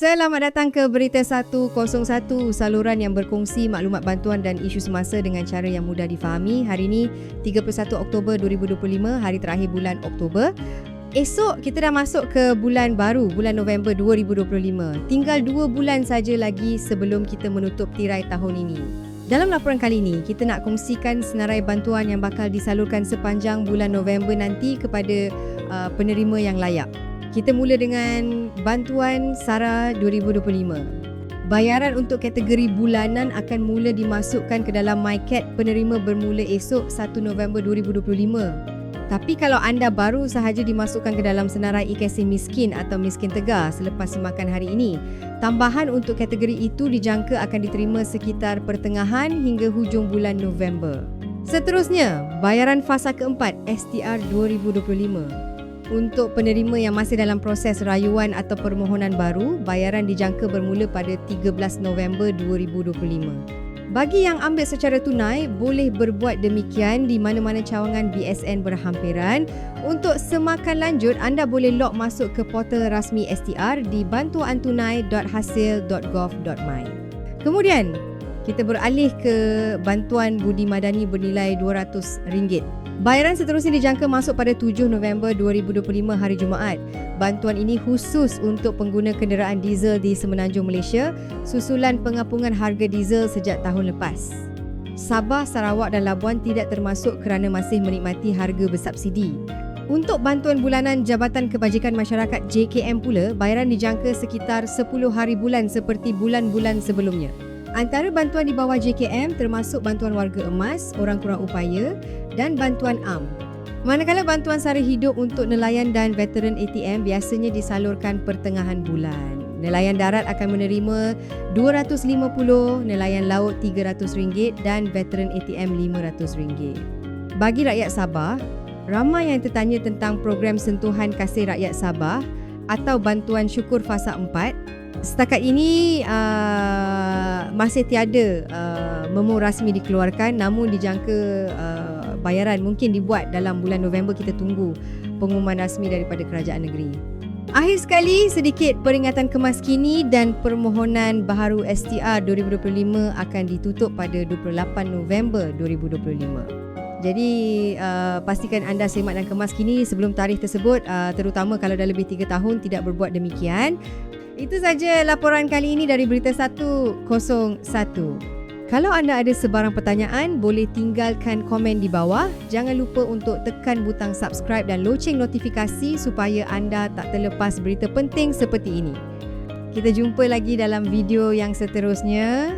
Selamat datang ke Berita 101, saluran yang berkongsi maklumat bantuan dan isu semasa dengan cara yang mudah difahami. Hari ini 31 Oktober 2025, hari terakhir bulan Oktober. Esok kita dah masuk ke bulan baru, bulan November 2025. Tinggal dua bulan saja lagi sebelum kita menutup tirai tahun ini. Dalam laporan kali ini, kita nak kongsikan senarai bantuan yang bakal disalurkan sepanjang bulan November nanti kepada uh, penerima yang layak. Kita mula dengan bantuan SARA 2025. Bayaran untuk kategori bulanan akan mula dimasukkan ke dalam MyCat penerima bermula esok 1 November 2025. Tapi kalau anda baru sahaja dimasukkan ke dalam senarai e-casing miskin atau miskin tegar selepas semakan hari ini, tambahan untuk kategori itu dijangka akan diterima sekitar pertengahan hingga hujung bulan November. Seterusnya, bayaran fasa keempat STR 2025. Untuk penerima yang masih dalam proses rayuan atau permohonan baru, bayaran dijangka bermula pada 13 November 2025. Bagi yang ambil secara tunai, boleh berbuat demikian di mana-mana cawangan BSN berhampiran. Untuk semakan lanjut, anda boleh log masuk ke portal rasmi STR di bantuantunai.hasil.gov.my. Kemudian, kita beralih ke bantuan budi madani bernilai RM200. Bayaran seterusnya dijangka masuk pada 7 November 2025 hari Jumaat. Bantuan ini khusus untuk pengguna kenderaan diesel di Semenanjung Malaysia susulan pengapungan harga diesel sejak tahun lepas. Sabah, Sarawak dan Labuan tidak termasuk kerana masih menikmati harga bersubsidi. Untuk bantuan bulanan Jabatan Kebajikan Masyarakat JKM pula, bayaran dijangka sekitar 10 hari bulan seperti bulan-bulan sebelumnya. Antara bantuan di bawah JKM termasuk bantuan warga emas, orang kurang upaya dan bantuan AM. Manakala bantuan sara hidup untuk nelayan dan veteran ATM biasanya disalurkan pertengahan bulan. Nelayan darat akan menerima RM250, nelayan laut RM300 dan veteran ATM RM500. Bagi rakyat Sabah, ramai yang tertanya tentang program sentuhan kasih rakyat Sabah atau bantuan syukur fasa 4 Setakat ini uh, masih tiada uh, memo rasmi dikeluarkan namun dijangka uh, bayaran mungkin dibuat dalam bulan November kita tunggu pengumuman rasmi daripada kerajaan negeri. Akhir sekali sedikit peringatan kemas kini dan permohonan baharu STR 2025 akan ditutup pada 28 November 2025. Jadi uh, pastikan anda semak dan kemas kini sebelum tarikh tersebut uh, terutama kalau dah lebih 3 tahun tidak berbuat demikian. Itu saja laporan kali ini dari Berita 101. Kalau anda ada sebarang pertanyaan, boleh tinggalkan komen di bawah. Jangan lupa untuk tekan butang subscribe dan loceng notifikasi supaya anda tak terlepas berita penting seperti ini. Kita jumpa lagi dalam video yang seterusnya.